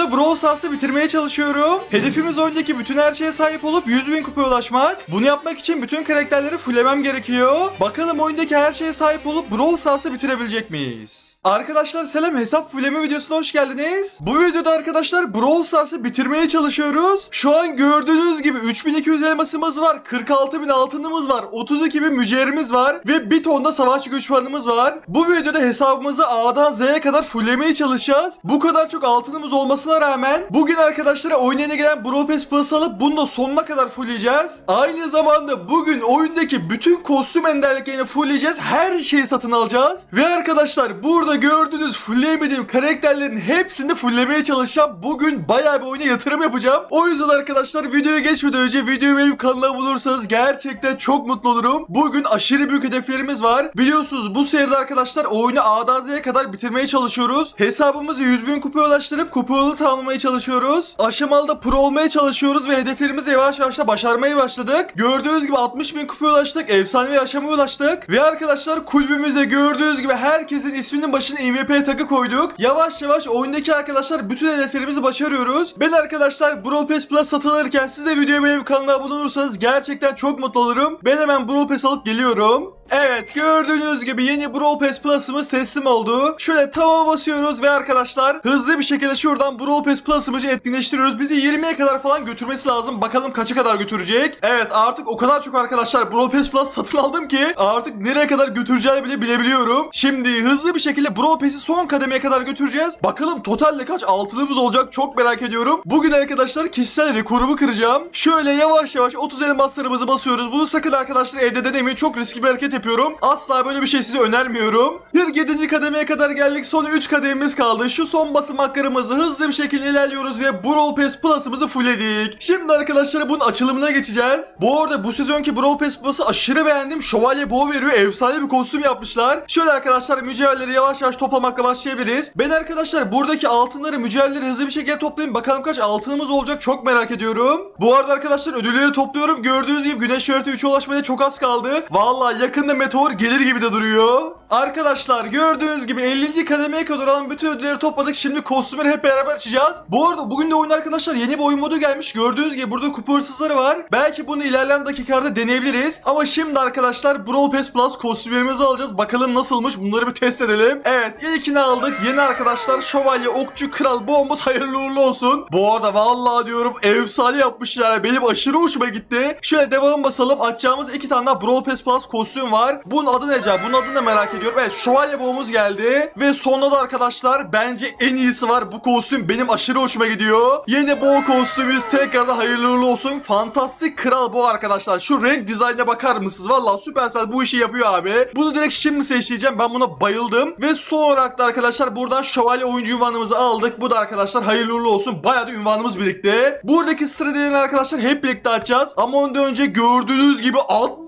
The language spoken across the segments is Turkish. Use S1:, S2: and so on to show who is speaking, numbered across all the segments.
S1: videoda Brawl Stars'ı bitirmeye çalışıyorum. Hedefimiz oyundaki bütün her şeye sahip olup 100 bin kupaya ulaşmak. Bunu yapmak için bütün karakterleri fullemem gerekiyor. Bakalım oyundaki her şeye sahip olup Brawl Stars'ı bitirebilecek miyiz? Arkadaşlar selam hesap fullleme videosuna hoş geldiniz. Bu videoda arkadaşlar Brawl Stars'ı bitirmeye çalışıyoruz. Şu an gördüğünüz gibi 3200 elmasımız var, 46000 altınımız var, 32000 mücevherimiz var ve bir ton da savaşçı güç puanımız var. Bu videoda hesabımızı A'dan Z'ye kadar fulllemeye çalışacağız. Bu kadar çok altınımız olmasına rağmen bugün arkadaşlara oynayana gelen Brawl Pass Plus alıp bunu da sonuna kadar fullleyeceğiz. Aynı zamanda bugün oyundaki bütün kostüm enderliklerini fullleyeceğiz. Her şeyi satın alacağız. Ve arkadaşlar burada gördüğünüz fullleyemediğim karakterlerin hepsini fulllemeye çalışacağım. Bugün bayağı bir oyuna yatırım yapacağım. O yüzden arkadaşlar videoya geçmeden önce videoyu benim kanalıma bulursanız gerçekten çok mutlu olurum. Bugün aşırı büyük hedeflerimiz var. Biliyorsunuz bu seride arkadaşlar oyunu A'dan Z'ye kadar bitirmeye çalışıyoruz. Hesabımızı 100 bin kupaya ulaştırıp kupalı tamamlamaya çalışıyoruz. Aşamalı da pro olmaya çalışıyoruz ve hedeflerimizi yavaş yavaş da başarmaya başladık. Gördüğünüz gibi 60 bin kupaya ulaştık. Efsanevi aşamaya ulaştık. Ve arkadaşlar kulübümüze gördüğünüz gibi herkesin isminin başına MVP takı koyduk. Yavaş yavaş oyundaki arkadaşlar bütün hedeflerimizi başarıyoruz. Ben arkadaşlar Brawl Pass Plus satın alırken siz de videoya benim kanala abone olursanız gerçekten çok mutlu olurum. Ben hemen Brawl Pass alıp geliyorum. Evet gördüğünüz gibi yeni Brawl Pass Plus'ımız teslim oldu. Şöyle tava basıyoruz ve arkadaşlar hızlı bir şekilde şuradan Brawl Pass Plus'ımızı etkinleştiriyoruz. Bizi 20'ye kadar falan götürmesi lazım. Bakalım kaça kadar götürecek. Evet artık o kadar çok arkadaşlar Brawl Pass Plus satın aldım ki artık nereye kadar götüreceğini bile bilebiliyorum. Şimdi hızlı bir şekilde Brawl Pass'i son kademeye kadar götüreceğiz. Bakalım totalde kaç altınımız olacak çok merak ediyorum. Bugün arkadaşlar kişisel rekorumu kıracağım. Şöyle yavaş yavaş 30 elmaslarımızı basıyoruz. Bunu sakın arkadaşlar evde denemeyin. Çok riskli bir hareket yapıyorum. Asla böyle bir şey size önermiyorum. 47. kademeye kadar geldik. Son 3 kadememiz kaldı. Şu son basamaklarımızı hızlı bir şekilde ilerliyoruz ve Brawl Pass Plus'ımızı fullledik. Şimdi arkadaşlar bunun açılımına geçeceğiz. Bu arada bu sezonki Brawl Pass Plus'ı aşırı beğendim. Şövalye boğa veriyor. Efsane bir kostüm yapmışlar. Şöyle arkadaşlar mücevherleri yavaş yavaş toplamakla başlayabiliriz. Ben arkadaşlar buradaki altınları mücevherleri hızlı bir şekilde toplayayım. Bakalım kaç altınımız olacak çok merak ediyorum. Bu arada arkadaşlar ödülleri topluyorum. Gördüğünüz gibi güneş şörtü 3'e ulaşmaya çok az kaldı. Vallahi yakında meteor gelir gibi de duruyor. Arkadaşlar gördüğünüz gibi 50. kademeye kadar olan bütün ödülleri topladık. Şimdi kostümleri hep beraber açacağız. Bu arada bugün de oyun arkadaşlar yeni bir oyun modu gelmiş. Gördüğünüz gibi burada kupa hırsızları var. Belki bunu ilerleyen dakikalarda deneyebiliriz. Ama şimdi arkadaşlar Brawl Pass Plus kostümlerimizi alacağız. Bakalım nasılmış bunları bir test edelim. Evet ilkini aldık. Yeni arkadaşlar şövalye, okçu, kral, bombuz hayırlı uğurlu olsun. Bu arada vallahi diyorum efsane yapmış yani. Benim aşırı hoşuma gitti. Şöyle devam basalım. Açacağımız iki tane daha Brawl Pass Plus kostüm var. Bunun adı ne acaba? Bunun adını da merak ediyorum. Evet şövalye boğumuz geldi. Ve sonunda da arkadaşlar bence en iyisi var. Bu kostüm benim aşırı hoşuma gidiyor. Yeni boğa kostümümüz tekrardan hayırlı uğurlu olsun. Fantastik kral boğa arkadaşlar. Şu renk dizaynına bakar mısınız? Vallahi Supercell bu işi yapıyor abi. Bunu direkt şimdi seçeceğim. Ben buna bayıldım. Ve son olarak da arkadaşlar buradan şövalye oyuncu ünvanımızı aldık. Bu da arkadaşlar hayırlı uğurlu olsun. Bayağı da ünvanımız birikti. Buradaki stratejileri arkadaşlar hep birlikte açacağız. Ama ondan önce gördüğünüz gibi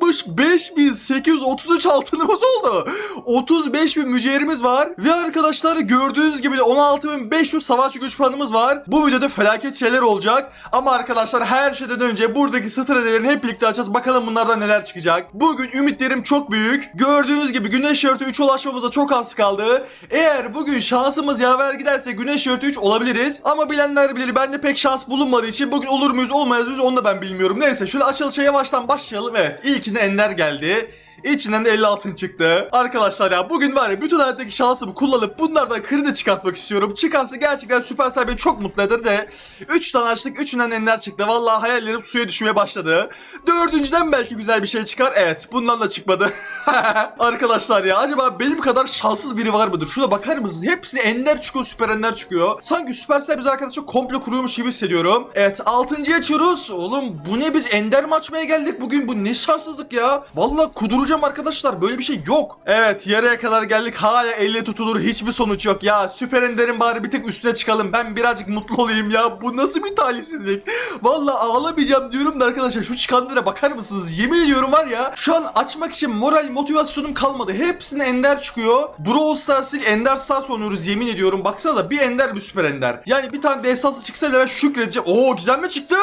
S1: 65.833 altınımız oldu. 35 bin mücevherimiz var. Ve arkadaşlar gördüğünüz gibi de 16.500 savaşçı güç puanımız var. Bu videoda felaket şeyler olacak. Ama arkadaşlar her şeyden önce buradaki stratejilerini hep birlikte açacağız. Bakalım bunlardan neler çıkacak. Bugün ümitlerim çok büyük. Gördüğünüz gibi güneş şörtü 3 ulaşmamıza çok az kaldı. Eğer bugün şansımız yaver giderse güneş şörtü 3 olabiliriz. Ama bilenler bilir bende pek şans bulunmadığı için bugün olur muyuz olmayız mıyız onu da ben bilmiyorum. Neyse şöyle açılışa yavaştan başlayalım. Evet ilkine Ender geldi. İçinden de 50 altın çıktı. Arkadaşlar ya bugün var ya bütün hayattaki şansımı kullanıp bunlardan kredi çıkartmak istiyorum. Çıkarsa gerçekten Supercell beni çok mutlu eder de 3 tane açtık 3'ünden ender çıktı. Vallahi hayallerim suya düşmeye başladı. Dördüncüden belki güzel bir şey çıkar. Evet bundan da çıkmadı. Arkadaşlar ya acaba benim kadar şanssız biri var mıdır? Şuna bakar mısınız? Hepsi ender çıkıyor süper ender çıkıyor. Sanki Supercell biz arkadaşlar komplo kuruyormuş gibi hissediyorum. Evet altıncıyı açıyoruz. Oğlum bu ne biz ender mi açmaya geldik bugün? Bu ne şanssızlık ya. Vallahi kuduracağım arkadaşlar böyle bir şey yok. Evet yarıya kadar geldik hala elle tutulur hiçbir sonuç yok. Ya süper enderin bari bir tek üstüne çıkalım. Ben birazcık mutlu olayım ya. Bu nasıl bir talihsizlik? Vallahi ağlamayacağım diyorum da arkadaşlar şu çıkanlara bakar mısınız? Yemin ediyorum var ya şu an açmak için moral motivasyonum kalmadı. Hepsine ender çıkıyor. Brawl Stars değil Ender Stars oynuyoruz yemin ediyorum. Baksana da bir ender bir süper ender. Yani bir tane de esası çıksa bile ben şükredeceğim. Oo gizemli çıktı.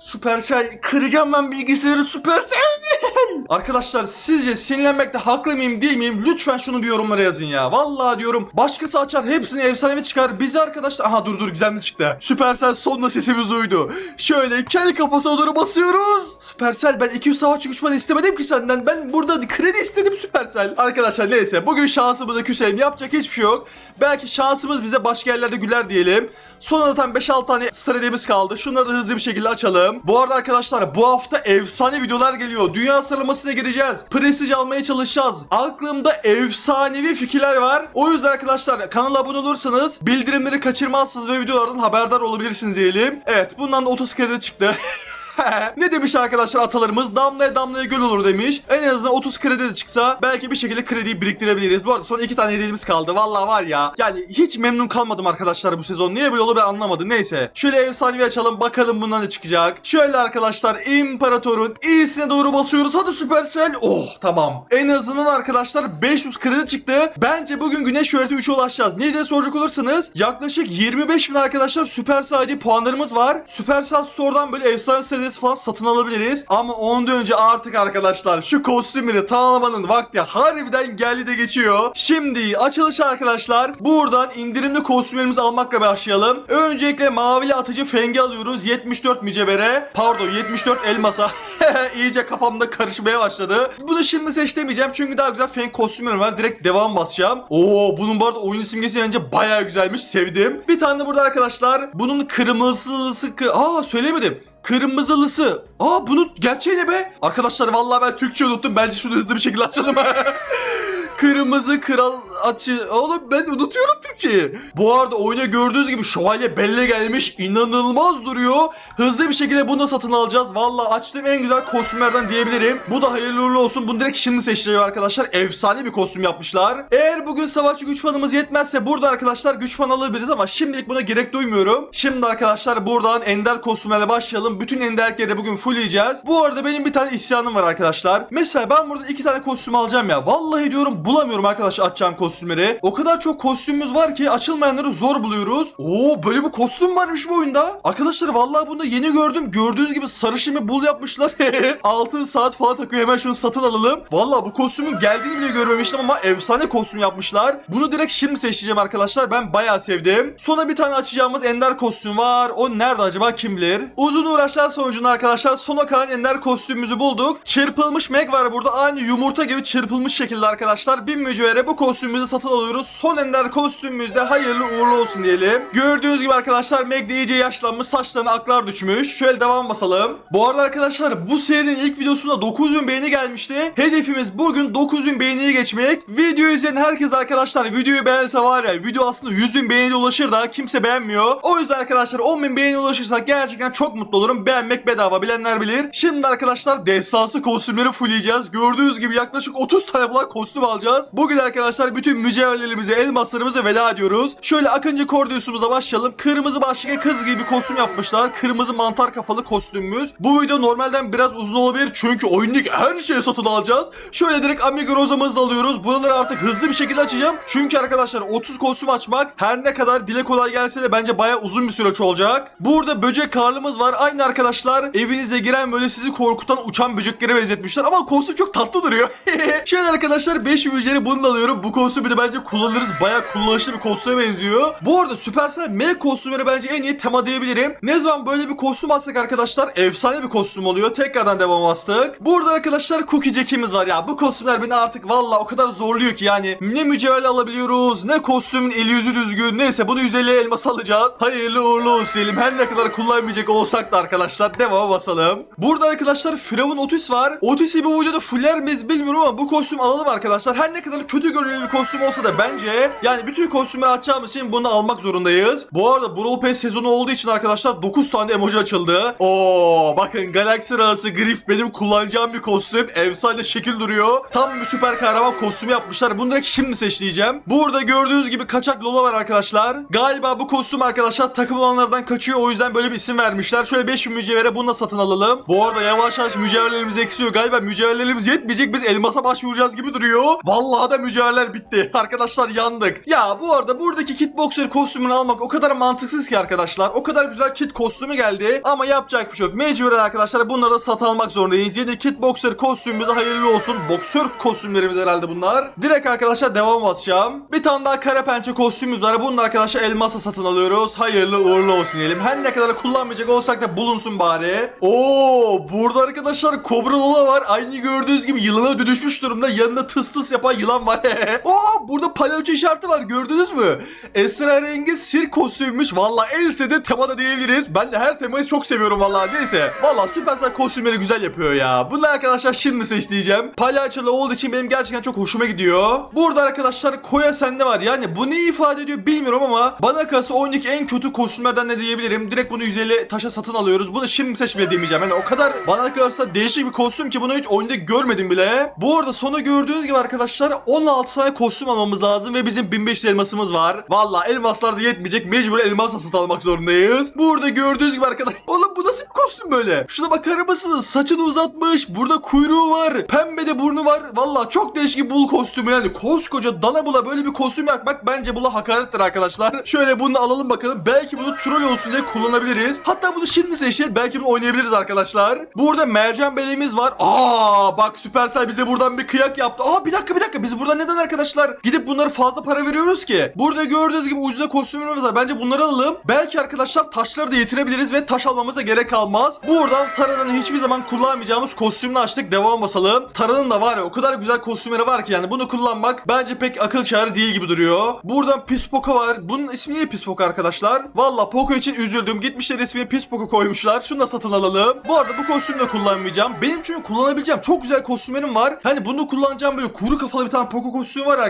S1: Supercell kıracağım ben bilgisayarı Supercell. Arkadaşlar sizce sinirlenmekte haklı mıyım değil miyim? Lütfen şunu bir yorumlara yazın ya. Vallahi diyorum başkası açar hepsini efsanevi çıkar. Bizi arkadaşlar... Aha dur dur güzel mi çıktı? Supercell sonunda sesimiz duydu. Şöyle kendi kafasına doğru basıyoruz. Supercell ben 200 savaşçı güçmanı istemedim ki senden. Ben burada kredi istedim Supercell. Arkadaşlar neyse bugün şansımıza küselim. Yapacak hiçbir şey yok. Belki şansımız bize başka yerlerde güler diyelim. Sonra zaten 5-6 tane stratejimiz kaldı. Şunları da hızlı bir şekilde açalım. Bu arada arkadaşlar bu hafta efsane videolar geliyor. Dünya sıralamasına gireceğiz. Prestij almaya çalışacağız. Aklımda efsanevi fikirler var. O yüzden arkadaşlar kanala abone olursanız bildirimleri kaçırmazsınız ve videolardan haberdar olabilirsiniz diyelim. Evet bundan da 30 kredi çıktı. ne demiş arkadaşlar atalarımız? Damlaya damlaya göl olur demiş. En azından 30 kredi de çıksa belki bir şekilde krediyi biriktirebiliriz. Bu arada son iki tane hediyemiz kaldı. Vallahi var ya. Yani hiç memnun kalmadım arkadaşlar bu sezon. Niye böyle oldu ben anlamadım. Neyse. Şöyle efsanevi açalım. Bakalım bundan ne çıkacak. Şöyle arkadaşlar İmparator'un iyisine doğru basıyoruz. Hadi Supercell. Oh tamam. En azından arkadaşlar 500 kredi çıktı. Bence bugün Güneş Şöhreti 3'e ulaşacağız. Niye diye soracak olursanız yaklaşık 25 bin arkadaşlar Supercell ID puanlarımız var. Supercell Store'dan böyle efsane serisi falan satın alabiliriz. Ama ondan önce artık arkadaşlar şu kostümleri tamamlamanın vakti harbiden geldi de geçiyor. Şimdi açılış arkadaşlar. Buradan indirimli kostümlerimizi almakla başlayalım. Öncelikle mavili atıcı Feng'i alıyoruz. 74 mücevhere. Pardon 74 elmasa. İyice kafamda karışmaya başladı. Bunu şimdi seçtemeyeceğim çünkü daha güzel Feng kostümlerim var. Direkt devam basacağım. Oo bunun bu arada oyun simgesi bence bayağı güzelmiş. Sevdim. Bir tane burada arkadaşlar. Bunun kırmızılısı... kı- Aa söylemedim. Kırmızılısı. Aa bunun gerçeği ne be? Arkadaşlar vallahi ben Türkçe unuttum. Bence şunu hızlı bir şekilde açalım. Kırmızı kral açı... Oğlum ben unutuyorum Türkçeyi. Bu arada oyuna gördüğünüz gibi şövalye belle gelmiş. inanılmaz duruyor. Hızlı bir şekilde bunu da satın alacağız. Vallahi açtığım en güzel kostümlerden diyebilirim. Bu da hayırlı uğurlu olsun. Bunu direkt şimdi seçeceğim arkadaşlar. Efsane bir kostüm yapmışlar. Eğer bugün savaşçı güç puanımız yetmezse burada arkadaşlar güç puan alabiliriz ama şimdilik buna gerek duymuyorum. Şimdi arkadaşlar buradan ender kostümlerle başlayalım. Bütün enderlikleri bugün fullleyeceğiz. Bu arada benim bir tane isyanım var arkadaşlar. Mesela ben burada iki tane kostüm alacağım ya. Vallahi diyorum bulamıyorum arkadaşlar açacağım kostümleri. O kadar çok kostümümüz var ki açılmayanları zor buluyoruz. Oo böyle bir kostüm varmış bu oyunda. Arkadaşlar vallahi bunu yeni gördüm. Gördüğünüz gibi sarışın bir bul yapmışlar. Altın saat falan takıyor hemen şunu satın alalım. Vallahi bu kostümün geldiğini bile görmemiştim ama efsane kostüm yapmışlar. Bunu direkt şimdi seçeceğim arkadaşlar. Ben bayağı sevdim. Sonra bir tane açacağımız ender kostüm var. O nerede acaba kim bilir? Uzun uğraşlar sonucunda arkadaşlar sona kalan ender kostümümüzü bulduk. Çırpılmış Meg var burada. Aynı yumurta gibi çırpılmış şekilde arkadaşlar. Bin mücevhere bu kostümümüzü satın alıyoruz. Son ender kostümümüzde hayırlı uğurlu olsun diyelim. Gördüğünüz gibi arkadaşlar Meg iyice yaşlanmış. Saçlarına aklar düşmüş. Şöyle devam basalım. Bu arada arkadaşlar bu serinin ilk videosunda 9000 beğeni gelmişti. Hedefimiz bugün 9000 beğeniyi geçmek. Video izleyen herkes arkadaşlar videoyu beğense var ya video aslında 100.000 beğeniye ulaşır da kimse beğenmiyor. O yüzden arkadaşlar 10.000 beğeniye ulaşırsak gerçekten çok mutlu olurum. Beğenmek bedava bilenler bilir. Şimdi arkadaşlar destansı kostümleri fullleyeceğiz. Gördüğünüz gibi yaklaşık 30 tane falan kostüm alacağız. Bugün arkadaşlar bütün mücevherlerimize, elmaslarımıza veda ediyoruz. Şöyle Akıncı Cordius'umuza başlayalım. Kırmızı başlıklı kız gibi kostüm yapmışlar. Kırmızı mantar kafalı kostümümüz. Bu video normalden biraz uzun olabilir çünkü oyundaki her şeyi satın alacağız. Şöyle direkt Amigo Rosa'mızı alıyoruz. Buraları artık hızlı bir şekilde açacağım. Çünkü arkadaşlar 30 kostüm açmak her ne kadar dile kolay gelse de bence bayağı uzun bir süreç olacak. Burada böcek karlımız var. Aynı arkadaşlar evinize giren böyle sizi korkutan uçan böceklere benzetmişler. Ama kostüm çok tatlı duruyor. Şöyle arkadaşlar 5 mücevheri bunu alıyorum. Bu kostümü de bence kullanırız. Bayağı kullanışlı bir kostüme benziyor. Bu arada Supercell M kostümleri bence en iyi tema diyebilirim. Ne zaman böyle bir kostüm alsak arkadaşlar efsane bir kostüm oluyor. Tekrardan devam bastık. Burada arkadaşlar Cookie Jack'imiz var ya. Bu kostümler beni artık valla o kadar zorluyor ki yani. Ne mücevher alabiliyoruz ne kostümün eli yüzü düzgün. Neyse bunu 150 elmas alacağız. Hayırlı uğurlu olsun. Her ne kadar kullanmayacak olsak da arkadaşlar devama basalım. Burada arkadaşlar Firavun Otis var. Otis'i bu videoda fuller miyiz bilmiyorum ama bu kostüm alalım arkadaşlar. Her ne kadar kötü görünümlü bir kostüm olsa da bence yani bütün kostümleri açacağımız için bunu almak zorundayız. Bu arada Brawl Pass sezonu olduğu için arkadaşlar 9 tane emoji açıldı. Oo bakın Galaxy arası Griff benim kullanacağım bir kostüm. Efsane şekil duruyor. Tam bir süper kahraman kostümü yapmışlar. Bunu direkt şimdi seçleyeceğim. Burada gördüğünüz gibi kaçak Lola var arkadaşlar. Galiba bu kostüm arkadaşlar takım olanlardan kaçıyor. O yüzden böyle bir isim vermişler. Şöyle 5000 mücevhere bunu satın alalım. Bu arada yavaş yavaş mücevherlerimiz eksiliyor. Galiba mücevherlerimiz yetmeyecek. Biz elmasa başvuracağız gibi duruyor. Vallahi da mücevherler bitti. Gitti. Arkadaşlar yandık. Ya bu arada buradaki Kitboxer kostümünü almak o kadar mantıksız ki arkadaşlar. O kadar güzel kit kostümü geldi. Ama yapacak bir şey yok. Mecburen arkadaşlar bunları da satın almak zorundayız. Yeni Kitboxer kostümümüze hayırlı olsun. Boksör kostümlerimiz herhalde bunlar. Direkt arkadaşlar devam atacağım. Bir tane daha kara pençe kostümümüz var. Bunu da arkadaşlar elmasa satın alıyoruz. Hayırlı uğurlu olsun diyelim. Her ne kadar kullanmayacak olsak da bulunsun bari. Oo, burada arkadaşlar Kobra Lola var. Aynı gördüğünüz gibi yılana dönüşmüş durumda. Yanında tıs tıs yapan yılan var. Oo, burada palyaço işareti var. Gördünüz mü? Esrarengiz sirk kostümmüş. Valla else de temada diyebiliriz. Ben de her temayı çok seviyorum valla. Neyse. Valla Supercell kostümleri güzel yapıyor ya. Bunu arkadaşlar şimdi seçleyeceğim. Palyaçolu olduğu için benim gerçekten çok hoşuma gidiyor. Burada arkadaşlar Koya sende var. Yani bu ne ifade ediyor bilmiyorum ama bana kalırsa oyundaki en kötü kostümlerden ne diyebilirim. Direkt bunu 150 taşa satın alıyoruz. Bunu şimdi seç bile demeyeceğim. Yani o kadar bana kalırsa değişik bir kostüm ki bunu hiç oyunda görmedim bile. Bu arada sonu gördüğünüz gibi arkadaşlar 16 tane kostüm almamız lazım ve bizim 1500 elmasımız var. Valla elmaslar da yetmeyecek. Mecbur elmas satın almak zorundayız. Burada gördüğünüz gibi arkadaşlar. Oğlum bu nasıl bir kostüm böyle? Şuna bakar mısınız? Saçını uzatmış. Burada kuyruğu var. Pembe de burnu var. Valla çok değişik bir bul kostümü yani. Koskoca dana bula böyle bir kostüm yapmak bence bula hakarettir arkadaşlar. Şöyle bunu alalım bakalım. Belki bunu troll olsun diye kullanabiliriz. Hatta bunu şimdi seçelim. Belki bunu oynayabiliriz arkadaşlar. Burada mercan beleğimiz var. Aa bak Supercell bize buradan bir kıyak yaptı. Aa bir dakika bir dakika. Biz burada neden arkadaşlar gidip bunları fazla para veriyoruz ki? Burada gördüğünüz gibi ucuza kostümlerimiz var. Bence bunları alalım. Belki arkadaşlar taşları da yetirebiliriz ve taş almamıza gerek kalmaz. Buradan Tara'nın hiçbir zaman kullanmayacağımız kostümünü açtık. Devam basalım. Tara'nın da var ya o kadar güzel kostümleri var ki yani bunu kullanmak bence pek akıl kârı değil gibi duruyor. Buradan Pispoka var. Bunun ismi niye Pispoka arkadaşlar? Valla Poco için üzüldüm. Gitmişler ismini Pispoka koymuşlar. Şunu da satın alalım. Bu arada bu kostümü de kullanmayacağım. Benim çünkü kullanabileceğim çok güzel kostümlerim var. Hani bunu kullanacağım böyle kuru kafalı bir tane Poco kostümü var arkadaşlar.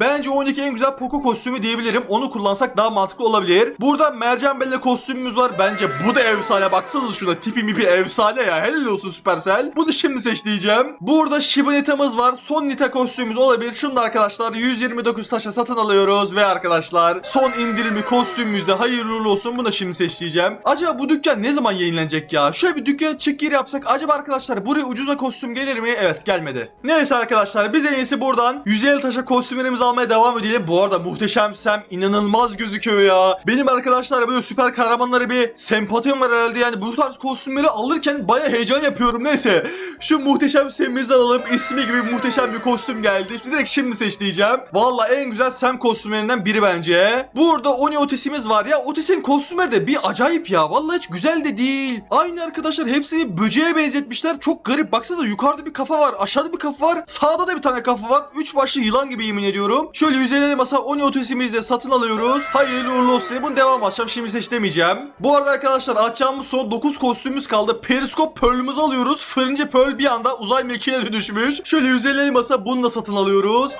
S1: Bence oyundaki en güzel Poco kostümü diyebilirim. Onu kullansak daha mantıklı olabilir. Burada mercan belle kostümümüz var. Bence bu da efsane. Baksanıza şuna tipi mipi efsane ya. Helal olsun Supercell. Bunu şimdi seç. Burada Shiba Nita'mız var. Son Nita kostümümüz olabilir. Şunu da arkadaşlar 129 taşa satın alıyoruz. Ve arkadaşlar son indirimli kostümümüzde hayırlı uğurlu olsun. Bunu da şimdi seç. Acaba bu dükkan ne zaman yayınlanacak ya? Şöyle bir dükkan çık gir yapsak. Acaba arkadaşlar buraya ucuza kostüm gelir mi? Evet gelmedi. Neyse arkadaşlar biz en iyisi buradan 150 taşa kostümlerimizi almaya devam edelim. Bu arada muhteşem Sam inanılmaz gözüküyor ya. Benim arkadaşlar böyle süper kahramanlara bir sempatim var herhalde yani bu tarz kostümleri alırken baya heyecan yapıyorum neyse. Şu muhteşem Sam'imizi alalım. İsmi gibi muhteşem bir kostüm geldi. İşte direkt şimdi seç. Valla en güzel Sam kostümlerinden biri bence. Burada Oni Otis'imiz var ya. Otis'in kostümleri de bir acayip ya. Vallahi hiç güzel de değil. Aynı arkadaşlar hepsini böceğe benzetmişler. Çok garip. Baksanıza yukarıda bir kafa var. Aşağıda bir kafa var. Sağda da bir tane kafa var. Üç başlı yılan gibi yemin ediyorum. Şöyle 150 masa Oni Otis'imizi de satın alıyoruz. Hayırlı uğurlu olsun. Bunu devam açacağım. Şimdi seç demeyeceğim. Bu arada arkadaşlar açacağımız son 9 kostümümüz kaldı. Periskop Pearl'ümüzü alıyoruz. Fırıncı Pearl bir anda uzay mekiğine dönüşmüş. Şöyle 150 masa bunu da satın alıyoruz.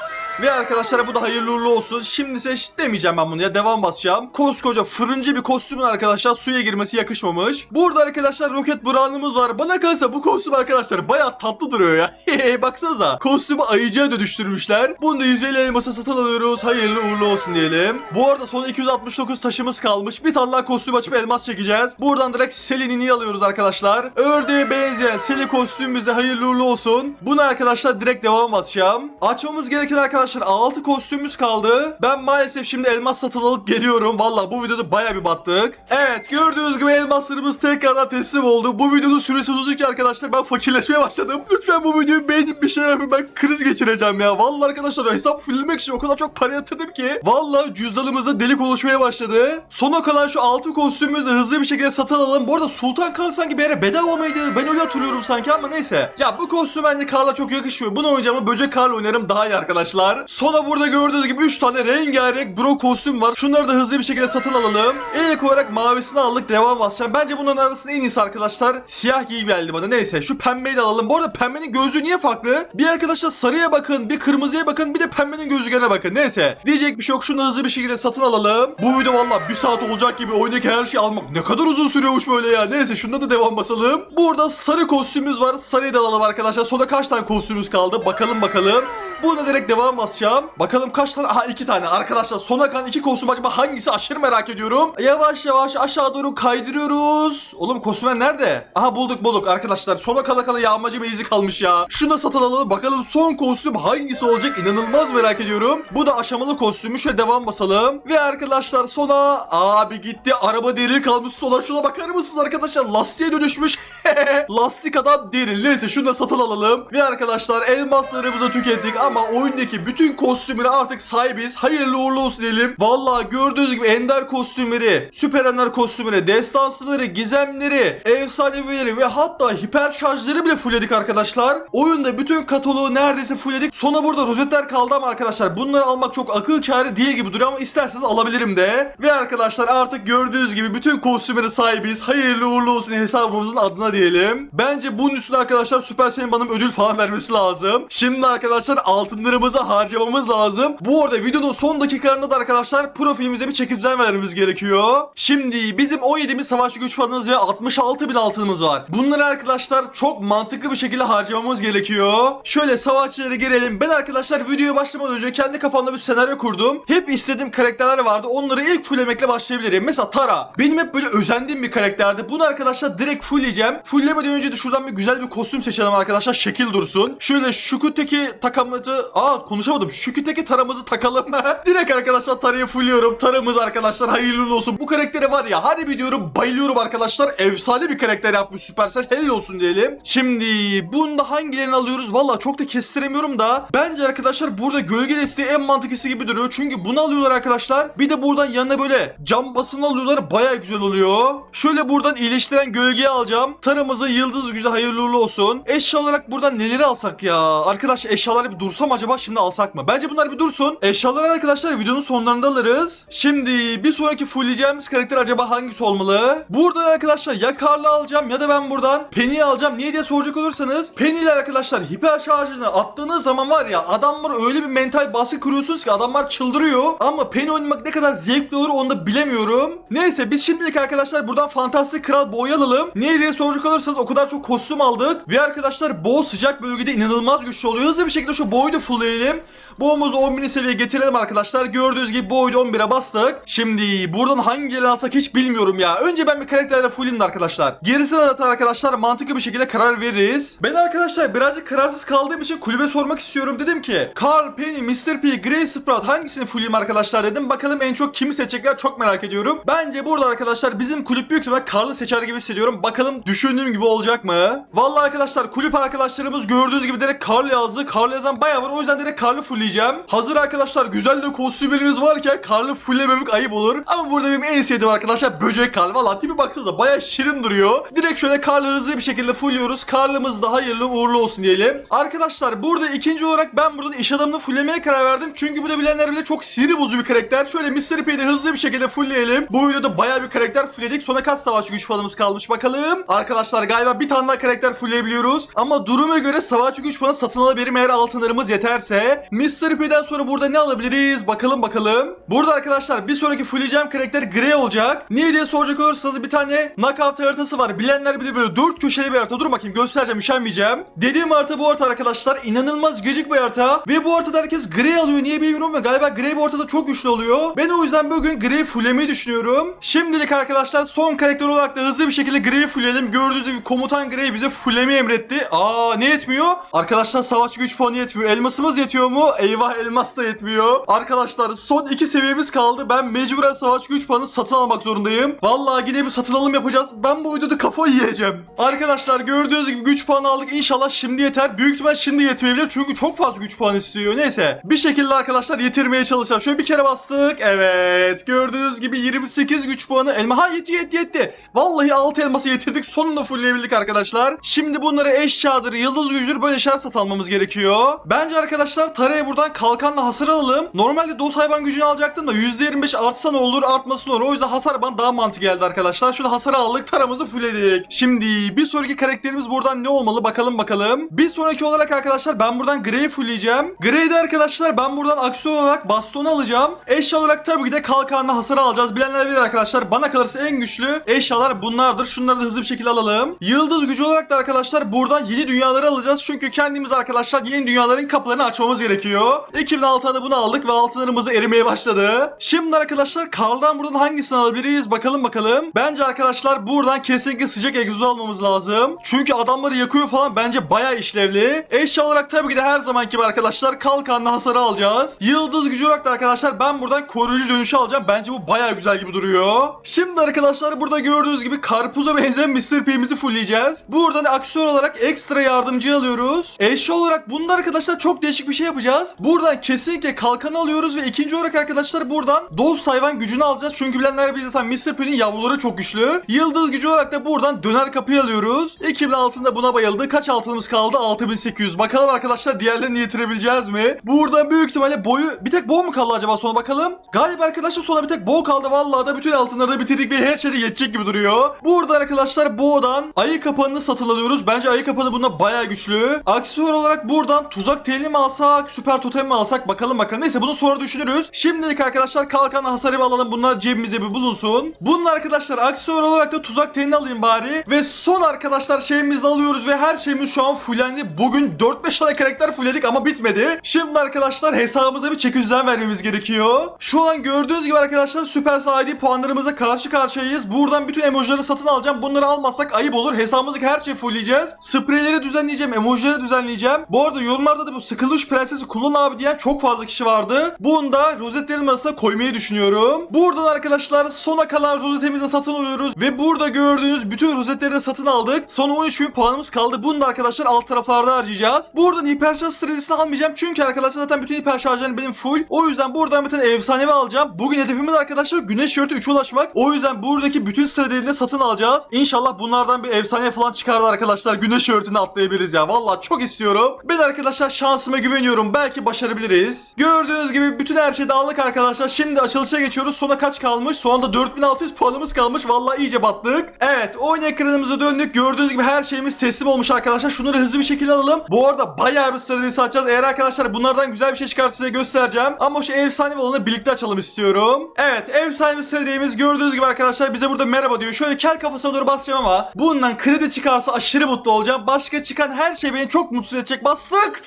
S1: Ve arkadaşlar bu da hayırlı uğurlu olsun. Şimdi seç demeyeceğim ben bunu ya. Devam basacağım. Koskoca fırıncı bir kostümün arkadaşlar suya girmesi yakışmamış. Burada arkadaşlar roket Brown'umuz var. Bana kalırsa bu kostüm arkadaşlar bayağı tatlı duruyor ya. Baksanıza. Kostümü ayıcıya dönüştürmüşler. Bunu da 150 elmasa satın alıyoruz. Hayırlı uğurlu olsun diyelim. Bu arada son 269 taşımız kalmış. Bir tane daha kostüm açıp elmas çekeceğiz. Buradan direkt Selin'ini alıyoruz arkadaşlar. Ördeğe benzeyen Selin kostümümüzde hayırlı uğurlu olsun. Bunu arkadaşlar direkt devam atacağım. Açmamız gereken arkadaşlar 6 kostümümüz kaldı. Ben maalesef şimdi elmas satın alıp geliyorum. Valla bu videoda baya bir battık. Evet gördüğünüz gibi elmaslarımız tekrardan teslim oldu. Bu videonun süresi uzadukça arkadaşlar ben fakirleşmeye başladım. Lütfen bu videoyu beğenin bir şey yapın. Ben kriz geçireceğim ya. Valla arkadaşlar hesap fulllemek için o kadar çok para yatırdım ki. Valla cüzdanımızda delik oluşmaya başladı. Sona kalan şu 6 kostümümüzü hızlı bir şekilde satın alalım. Bu arada Sultan Kar sanki bir ara bedava mıydı? Ben öyle hatırlıyorum sanki ama neyse. Ya bu kostüm bence Karl'a çok yakışıyor. Bunu oynayacağımı böcek Karl oynarım daha iyi arkadaşlar. Sonra burada gördüğünüz gibi 3 tane rengarenk bro kostüm var. Şunları da hızlı bir şekilde satın alalım. İlk olarak mavisini aldık devam basacağım. Bence bunların arasında en iyisi arkadaşlar siyah giy geldi bana. Neyse şu pembeyi de alalım. Bu arada pembenin gözlüğü niye farklı? Bir arkadaşlar sarıya bakın, bir kırmızıya bakın, bir de pembenin gözlüğüne bakın. Neyse diyecek bir şey yok. Şunu hızlı bir şekilde satın alalım. Bu video valla bir saat olacak gibi oyundaki her şeyi almak ne kadar uzun sürüyormuş böyle ya. Neyse şunda da devam basalım. Burada sarı kostümümüz var. Sarıyı da alalım arkadaşlar. Sonra kaç tane kostümümüz kaldı? Bakalım bakalım. Buna direkt devam basacağım. Bakalım kaç tane? Aha iki tane. Arkadaşlar sona kalan iki kostüm acaba hangisi aşırı merak ediyorum. Yavaş yavaş aşağı doğru kaydırıyoruz. Oğlum kostümer nerede? Aha bulduk bulduk arkadaşlar. Sona kala kala yağmacı meyzi kalmış ya. Şunu da satın alalım. Bakalım son kostüm hangisi olacak? İnanılmaz merak ediyorum. Bu da aşamalı kostümü. Şöyle devam basalım. Ve arkadaşlar sona abi gitti. Araba derili kalmış sola. Şuna bakar mısınız arkadaşlar? Lastiğe dönüşmüş. Lastik adam deril. Neyse şunu da satın alalım. Ve arkadaşlar elmaslarımızı tükettik ama oyundaki bütün kostümleri artık sahibiz. Hayırlı uğurlu olsun diyelim. Vallahi gördüğünüz gibi ender kostümleri, süper ender kostümleri, destansıları, gizemleri, efsanevileri ve hatta hiper şarjları bile fullledik arkadaşlar. Oyunda bütün kataloğu neredeyse fullledik. Sonra burada rozetler kaldı ama arkadaşlar bunları almak çok akıl kârı değil gibi duruyor ama isterseniz alabilirim de. Ve arkadaşlar artık gördüğünüz gibi bütün kostümlere sahibiz. Hayırlı uğurlu olsun hesabımızın adına diyelim. Bence bunun üstüne arkadaşlar Supercell'in bana ödül falan vermesi lazım. Şimdi arkadaşlar altınlarımızı harcamamız lazım. Bu arada videonun son dakikalarında da arkadaşlar profilimize bir çeki düzen vermemiz gerekiyor. Şimdi bizim 17 bin savaşçı güç puanımız ve 66 bin altınımız var. Bunları arkadaşlar çok mantıklı bir şekilde harcamamız gerekiyor. Şöyle savaşçılara girelim. Ben arkadaşlar videoya başlamadan önce kendi kafamda bir senaryo kurdum. Hep istediğim karakterler vardı. Onları ilk fullemekle başlayabilirim. Mesela Tara. Benim hep böyle özendiğim bir karakterdi. Bunu arkadaşlar direkt fullleyeceğim. Fulllemeden önce de şuradan bir güzel bir kostüm seçelim arkadaşlar. Şekil dursun. Şöyle Şukuteki takamızı... Aa konuşamadım. Şukuteki taramızı takalım. direkt arkadaşlar Tara'yı fullliyorum. Taramız arkadaşlar hayırlı olsun. Bu karaktere var ya harbi diyorum bayılıyorum arkadaşlar. Efsane bir karakter yapmış Supercell. Helal olsun diyelim. Şimdi bunda hangilerini alıyoruz? Valla çok da kestiremiyorum da. Bence arkadaşlar burada gölge desteği en mantıklısı gibi duruyor. Çünkü bunu alıyorlar arkadaşlar. Bir de buradan yanına böyle cam basını alıyorlar. Baya güzel oluyor. Şöyle buradan iyileştiren gölgeyi alacağım. Tarımızı yıldız gücü hayırlı olsun. Eşya olarak buradan neleri alsak ya? Arkadaş eşyaları bir dursam acaba şimdi alsak mı? Bence bunlar bir dursun. Eşyaları arkadaşlar videonun sonlarında alırız. Şimdi bir sonraki fullleyeceğimiz karakter acaba hangisi olmalı? Buradan arkadaşlar ya Karl'ı alacağım ya da ben buradan Penny'i alacağım. Niye diye soracak olursanız Penny ile arkadaşlar hiper şarjını attığınız zaman var ya adamlar öyle bir mental baskı kuruyorsunuz ki adamlar çıldırıyor. Ama Penny oynamak ne kadar zevkli olur onu da bilemiyorum. Neyse biz şimdilik arkadaşlar buradan fantastik kral boyu alalım. Niye diye soracak olursanız o kadar çok kostüm aldık. Ve arkadaşlar boğ sıcak bölgede inanılmaz güçlü oluyor. Hızlı bir şekilde şu boyu da fullleyelim. Boğumuzu 10.000 seviyeye getirelim arkadaşlar. Gördüğünüz gibi boyu da 11'e bastık. Şimdi buradan hangilerini alsak hiç bilmiyorum ya. Önce ben bir karakterle fulleyim de arkadaşlar. Gerisine zaten arkadaşlar mantıklı bir şekilde karar veririz. Ben arkadaşlar birazcık kararsız kaldığım için kulübe sormak istiyorum. Dedim ki Carl, Penny, Mr. P, Grey Sprout hangisini fulleyim arkadaşlar dedim. Bakalım en çok kimi seçecekler çok merak ediyorum. Bence burada arkadaşlar bizim kulüp büyük ihtimalle Carl'ı seçer gibi hissediyorum. Bakalım düşündüğüm gibi olacak mı? Vallahi arkadaşlar kulüp arkadaşlarımız gördüğünüz gibi direkt Carl yazdı. Carl yazan bayağı var. O yüzden direkt Carl'ı fullleyeceğim. Hazır arkadaşlar güzel de kostümlerimiz varken Carl'ı fulllememek ayıp olur. Ama burada benim en sevdiğim arkadaşlar böcek Carl. Valla tipi baksanıza bayağı şirin duruyor. Direkt şöyle Carl'ı hızlı bir şekilde fullliyoruz. Carl'ımız da hayırlı uğurlu olsun diyelim. Arkadaşlar burada ikinci olarak ben buradan iş adamını fulllemeye karar verdim. Çünkü bu da bilenler bile çok sinir bozucu bir karakter. Şöyle Mr. P'yi hızlı bir şekilde fullleyelim. Bu videoda bayağı bir karakter fullledik. Sonra kaç savaşçı güç puanımız kalmış bakalım. Arkadaşlar galiba bir tane daha karakter fullleyebiliyoruz. Ama duruma göre savaşçı güç puanı satın alabilirim eğer altınlarımız yeterse. Mr. P'den sonra burada ne alabiliriz? Bakalım bakalım. Burada arkadaşlar bir sonraki fullleyeceğim karakter Grey olacak. Niye diye soracak olursanız bir tane knockout haritası var. Bilenler de böyle dört köşeli bir harita. Dur bakayım göstereceğim üşenmeyeceğim. Dediğim harita bu harita arkadaşlar. inanılmaz gıcık bir harita. Ve bu haritada herkes Grey alıyor. Niye bilmiyorum ama galiba Grey bu haritada çok güçlü oluyor. Ben o yüzden bugün Grey fulllemeyi düşünüyorum. Şimdilik arkadaşlar son karakter olarak da hızlı bir şekilde Grey'i fullleyelim. Gördüğünüz gibi komutan Grey bize fulllemeyi emretti. Aa ne yetmiyor? Arkadaşlar savaşçı güç puanı yetmiyor. Elmasımız yetiyor mu? Eyvah elmas da yetmiyor. Arkadaşlar son iki seviyemiz kaldı. Ben mecburen savaş güç puanı satın almak zorundayım. Vallahi gidip bir satın alım yapacağız. Ben bu videoda kafayı yiyeceğim. Arkadaşlar gördüğünüz gibi güç puanı aldık. İnşallah şimdi yeter. Büyük ihtimal şimdi yetmeyebilir. Çünkü çok fazla güç puanı istiyor. Neyse. Bir şekilde arkadaşlar yetirmeye çalışacağız. Şöyle bir kere bastık. Evet. Gördüğünüz gibi 28 güç puanı. Elma. Ha yetti yetti yetti. Vallahi 6 elması yetirdik. Sonunda fullleyebildik arkadaşlar. Şimdi bunları eşyadır, yıldız gücüdür böyle şeyler satın almamız gerekiyor. Bence arkadaşlar Tara'ya buradan kalkanla hasar alalım. Normalde dost hayvan gücünü alacaktım da %25 artsa ne olur artması ne olur. O yüzden hasar bana daha mantıklı geldi arkadaşlar. Şöyle hasarı aldık taramızı fullledik. Şimdi bir sonraki karakterimiz buradan ne olmalı bakalım bakalım. Bir sonraki olarak arkadaşlar ben buradan Grey'i fullleyeceğim. Grey'de arkadaşlar ben buradan aksiyon olarak bastonu alacağım. Eşya olarak tabii ki de kalkanla hasar alacağız. Bilenler bilir arkadaşlar. Bana kalırsa en güçlü eşyalar bunlardır. Şunları da hızlı bir şekilde alalım. Yıldız gücü olarak da arkadaşlar buradan yeni dünyaları alacağız. Çünkü kendimiz arkadaşlar yeni dünyaların kapılarını açmamız gerekiyor. 2006'da da bunu aldık ve altınlarımız erimeye başladı. Şimdi arkadaşlar Karl'dan buradan hangisini alabiliriz? Bakalım bakalım. Bence arkadaşlar buradan kesinlikle sıcak egzoz almamız lazım. Çünkü adamları yakıyor falan bence bayağı işlevli. Eşya olarak tabii ki de her zamanki gibi arkadaşlar kalkanlı hasarı alacağız. Yıldız gücü olarak da arkadaşlar ben buradan koruyucu dönüşü alacağım. Bence bu bayağı güzel gibi duruyor. Şimdi arkadaşlar burada gördüğünüz gibi karpuza benzeyen Mr. P'mizi fullleyeceğiz. Buradan aksiyon olarak ekstra yardımcı alıyoruz. Eşya olarak bunda arkadaşlar çok değişik bir şey yapacağız. Buradan kesinlikle kalkanı alıyoruz ve ikinci olarak arkadaşlar buradan dost hayvan gücünü alacağız. Çünkü bilenler bilir zaten Mr. P'nin yavruları çok güçlü. Yıldız gücü olarak da buradan döner kapıyı alıyoruz. 2000 altında buna bayıldı. Kaç altınımız kaldı? 6800. Bakalım arkadaşlar diğerlerini yitirebileceğiz mi? Buradan büyük ihtimalle boyu bir tek bow mu kaldı acaba sonra bakalım. Galiba arkadaşlar sonra bir tek bow kaldı. Vallahi da bütün altınları da bitirdik ve her şeyde yetecek gibi duruyor. Burada arkadaşlar bow'dan ayı kapanını satın alıyoruz. Bence ayı kapanı bunda bayağı güçlü. Aksiyon olarak buradan tuzak telini mi alsak, süper totem mi alsak bakalım bakalım. Neyse bunu sonra düşünürüz. Şimdilik arkadaşlar kalkan hasarı alalım. Bunlar cebimizde bir bulunsun. Bunun arkadaşlar aksiyon olarak da tuzak telini alayım bari. Ve son arkadaşlar şeyimizi alıyoruz ve her şeyimiz şu an fullendi. Bugün 4-5 tane karakter fullledik ama bitmedi. Şimdi arkadaşlar hesabımıza bir çeki düzen vermemiz gerekiyor. Şu an gördüğünüz gibi arkadaşlar Süper ID puanlarımıza karşı karşıyayız. Buradan bütün emojileri satın alacağım. Bunları almazsak ayıp olur. Hesabımızdaki her şeyi fullleyeceğiz. Spreyleri düzenleyeceğim, emojileri düzenleyeceğim. Bu arada yorumlarda da bu sıkılmış prensesi kullan abi diyen çok fazla kişi vardı. Bunu da rozetlerin arasına koymayı düşünüyorum. Buradan arkadaşlar sona kalan rozetemizi satın alıyoruz. Ve burada gördüğünüz bütün rozetleri de satın aldık. Son 13 bin puanımız kaldı. Bunu da arkadaşlar alt taraflarda harcayacağız. Buradan hiperşarj stratejisini almayacağım. Çünkü arkadaşlar zaten bütün hiperşarjlarım benim full. O yüzden buradan bir tane efsanevi alacağım. Bugün hedefimiz arkadaşlar güneş şörtü 3'e ulaşmak. O yüzden buradaki bütün stratejileri satın alacağız. İnşallah bunlardan bir efsane falan çıkardı arkadaşlar. Güneş şörtünü atlayabiliriz ya. Vallahi çok istiyorum. Ben arkadaşlar şansıma güveniyorum. Belki başarabiliriz. Gördüğünüz gibi bütün her şeyi de aldık arkadaşlar. Şimdi açılışa geçiyoruz. Sona kaç kalmış? Sonunda 4600 puanımız kalmış. Vallahi iyice battık. Evet oyun ekranımıza döndük. Gördüğünüz gibi her şeyimiz teslim olmuş arkadaşlar. Şunları hızlı bir şekilde alalım. Bu arada bayağı bir strateji açacağız. Eğer arkadaşlar bunlardan güzel bir şey çıkarsa size göstereceğim. Ama şu efsane olanı birlikte açalım istiyorum. Evet efsane stratejimiz gördüğünüz gibi arkadaşlar bize burada merhaba diyor. Şöyle kel kafasına doğru basacağım ama bundan kredi çıkarsa aşırı mutlu olacağım. Başka çıkan her şey beni çok mutsuz edecek. Bastık.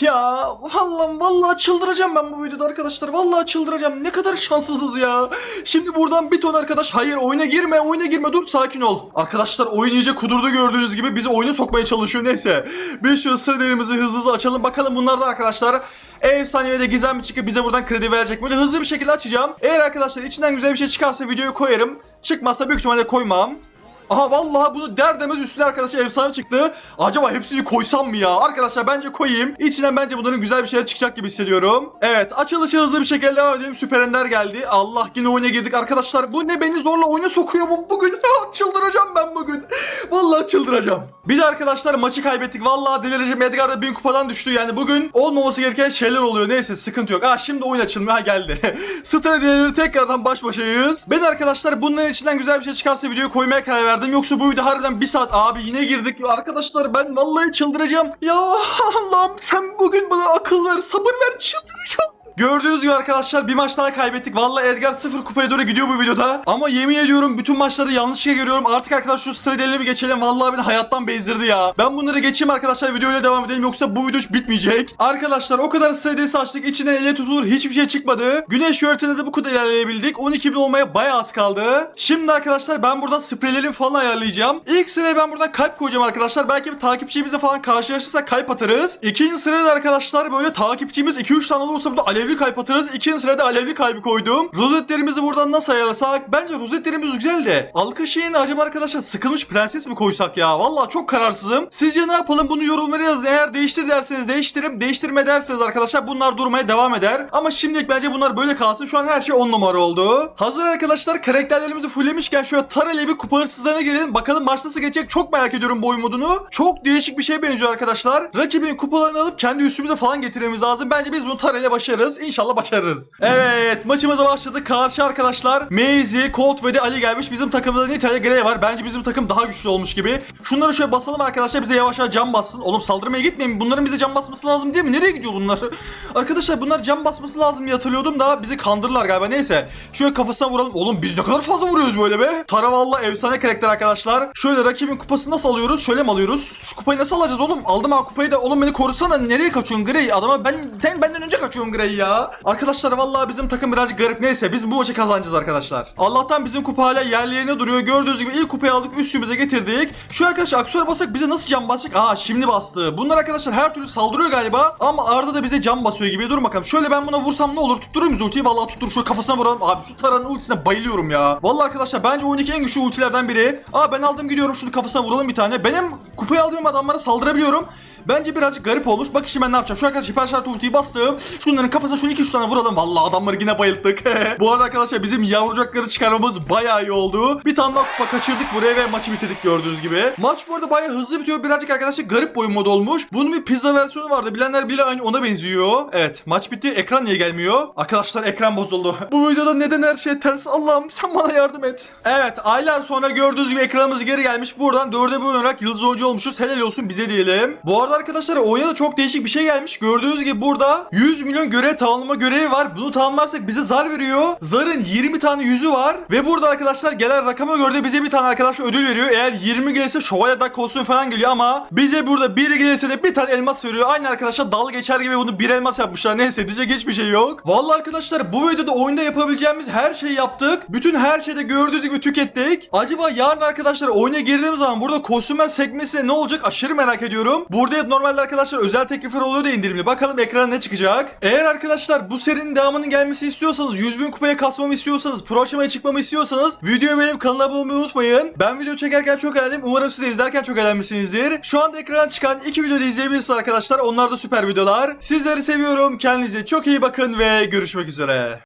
S1: Ya vallahi vallahi çıldıracağım ben bu videoda arkadaşlar. Vallahi çıldıracağım. Ne kadar şanssızız ya. Şimdi buradan bir ton arkadaş hayır oyuna girme oyuna girme dur sakin ol. Arkadaşlar oyun iyice kudurdu gördüğünüz gibi bizi oyuna sokmaya çalışıyor neyse. 500 sıralarımızı hızlı hızlı açalım bakalım bunlardan arkadaşlar. Efsane ve de gizemli çıkıp bize buradan kredi verecek. Böyle hızlı bir şekilde açacağım. Eğer arkadaşlar içinden güzel bir şey çıkarsa videoyu koyarım. Çıkmazsa büyük ihtimalle koymam. Aha vallahi bunu der demez üstüne arkadaşlar efsane çıktı. Acaba hepsini koysam mı ya? Arkadaşlar bence koyayım. İçinden bence bunların güzel bir şeyler çıkacak gibi hissediyorum. Evet açılışı hızlı bir şekilde devam edelim. Süper Ender geldi. Allah yine oyuna girdik arkadaşlar. Bu ne beni zorla oyuna sokuyor bu bugün. çıldıracağım ben bugün. Vallahi çıldıracağım. Bir de arkadaşlar maçı kaybettik. Vallahi delireceğim. Edgar da bin kupadan düştü. Yani bugün olmaması gereken şeyler oluyor. Neyse sıkıntı yok. Ah şimdi oyun açılmıyor. Ha geldi. Stratejileri tekrardan baş başayız. Ben arkadaşlar bunların içinden güzel bir şey çıkarsa videoyu koymaya karar verdim. Yoksa bu video harbiden bir saat abi yine girdik. Arkadaşlar ben vallahi çıldıracağım. Ya Allah'ım sen bugün bana akıl ver, sabır ver, çıldıracağım. Gördüğünüz gibi arkadaşlar bir maç daha kaybettik. Vallahi Edgar 0 kupaya doğru gidiyor bu videoda. Ama yemin ediyorum bütün maçları yanlışlıkla görüyorum. Artık arkadaşlar şu stratejileri bir geçelim. Vallahi beni hayattan bezdirdi ya. Ben bunları geçeyim arkadaşlar videoyla devam edelim yoksa bu video hiç bitmeyecek. Arkadaşlar o kadar stratejisi açtık. İçinden ele tutulur hiçbir şey çıkmadı. Güneş yönetiminde de bu kadar ilerleyebildik. 12 bin olmaya bayağı az kaldı. Şimdi arkadaşlar ben buradan spreylerimi falan ayarlayacağım. İlk sıraya ben buradan kalp koyacağım arkadaşlar. Belki bir takipçimizle falan karşılaşırsak kalp atarız. İkinci sırada da arkadaşlar böyle takipçimiz 2-3 tane olursa burada alevli kalp atarız. İkinci sırada alevli kalbi koydum. Rozetlerimizi buradan nasıl ayarlasak? Bence rozetlerimiz güzel de. Alkış yerine acaba arkadaşlar sıkılmış prenses mi koysak ya? Vallahi çok kararsızım. Sizce ne yapalım? Bunu yorumlara yazın. Eğer değiştir derseniz değiştirim. Değiştirme derseniz arkadaşlar bunlar durmaya devam eder. Ama şimdilik bence bunlar böyle kalsın. Şu an her şey 10 numara oldu. Hazır arkadaşlar karakterlerimizi fulllemişken şöyle Tara'yla bir kupa hırsızlarına. Bakalım maç nasıl geçecek? Çok merak ediyorum bu oyun modunu. Çok değişik bir şey benziyor arkadaşlar. Rakibin kupalarını alıp kendi üstümüze falan getirmemiz lazım. Bence biz bunu Tara ile başarırız. İnşallah başarırız. Evet maçımıza başladık. Karşı arkadaşlar Maisie, Colt ve de Ali gelmiş. Bizim takımda Nitalia Grey var. Bence bizim takım daha güçlü olmuş gibi. Şunları şöyle basalım arkadaşlar. Bize yavaş yavaş cam bassın. Oğlum saldırmaya gitmeyin. Bunların bize cam basması lazım değil mi? Nereye gidiyor bunlar? arkadaşlar bunlar cam basması lazım diye hatırlıyordum da bizi kandırırlar galiba. Neyse. Şöyle kafasına vuralım. Oğlum biz ne kadar fazla vuruyoruz böyle be. Taravalla efsane karakter arkadaşlar. Şöyle rakibin kupasını nasıl alıyoruz? Şöyle mi alıyoruz? Şu kupayı nasıl alacağız oğlum? Aldım ha kupayı da. Oğlum beni korusana. Nereye kaçıyorsun Grey? Adama ben sen benden önce kaçıyorsun Grey ya. Arkadaşlar vallahi bizim takım birazcık garip. Neyse biz bu maçı kazanacağız arkadaşlar. Allah'tan bizim kupa hala yerlerine duruyor. Gördüğünüz gibi ilk kupayı aldık üstümüze getirdik. Şu arkadaşlar aksuar basak bize nasıl cam basacak? Aa şimdi bastı. Bunlar arkadaşlar her türlü saldırıyor galiba. Ama Arda da bize cam basıyor gibi. Dur bakalım. Şöyle ben buna vursam ne olur? Tutturur muyuz ultiyi? Vallahi tuttur. Şöyle kafasına vuralım. Abi şu Tara'nın ultisine bayılıyorum ya. Vallahi arkadaşlar bence oyundaki en güçlü ultilerden biri. Aa ben aldım gidiyorum. Şunu kafasına vuralım bir tane. Benim kupayı aldığım adamlara saldırabiliyorum. Bence birazcık garip olmuş. Bak şimdi ben ne yapacağım? Şu arkadaşlar hiper şart ultiyi bastım. Şunların kafasına şu iki üç tane vuralım. Vallahi adamları yine bayılttık. bu arada arkadaşlar bizim yavrucakları çıkarmamız bayağı iyi oldu. Bir tane daha kupa kaçırdık buraya ve maçı bitirdik gördüğünüz gibi. Maç bu arada bayağı hızlı bitiyor. Birazcık arkadaşlar garip boyun modu olmuş. Bunun bir pizza versiyonu vardı. Bilenler bile aynı ona benziyor. Evet maç bitti. Ekran niye gelmiyor? Arkadaşlar ekran bozuldu. bu videoda neden her şey ters? Allah'ım sen bana yardım et. Evet aylar sonra gördüğünüz gibi ekranımız geri gelmiş. Buradan dörde bölünerek yıldız oyuncu olmuşuz. Helal olsun bize diyelim. Bu arada arkadaşlar oyuna da çok değişik bir şey gelmiş. Gördüğünüz gibi burada 100 milyon görev tamamlama görevi var. Bunu tamamlarsak bize zar veriyor. Zarın 20 tane yüzü var. Ve burada arkadaşlar gelen rakama göre de bize bir tane arkadaş ödül veriyor. Eğer 20 gelirse şövalye dak kostüm falan geliyor ama bize burada biri gelirse de bir tane elmas veriyor. Aynı arkadaşlar dal geçer gibi bunu bir elmas yapmışlar. Neyse diyecek hiçbir şey yok. Vallahi arkadaşlar bu videoda oyunda yapabileceğimiz her şeyi yaptık. Bütün her şeyde gördüğünüz gibi tükettik. Acaba yarın arkadaşlar oyuna girdiğimiz zaman burada kostümler sekmesi ne olacak aşırı merak ediyorum. Burada hep normalde arkadaşlar özel teklifler oluyor da indirimli. Bakalım ekrana ne çıkacak. Eğer arkadaşlar bu serinin devamının gelmesi istiyorsanız 100 bin kupaya kasmamı istiyorsanız pro aşamaya çıkmamı istiyorsanız videoyu beğenip kanala abone olmayı unutmayın. Ben video çekerken çok eğlendim. Umarım siz de izlerken çok eğlenmişsinizdir. Şu anda ekrana çıkan iki videoda izleyebilirsiniz arkadaşlar. Onlar da süper videolar. Sizleri seviyorum. Kendinize çok iyi bakın ve görüşmek üzere.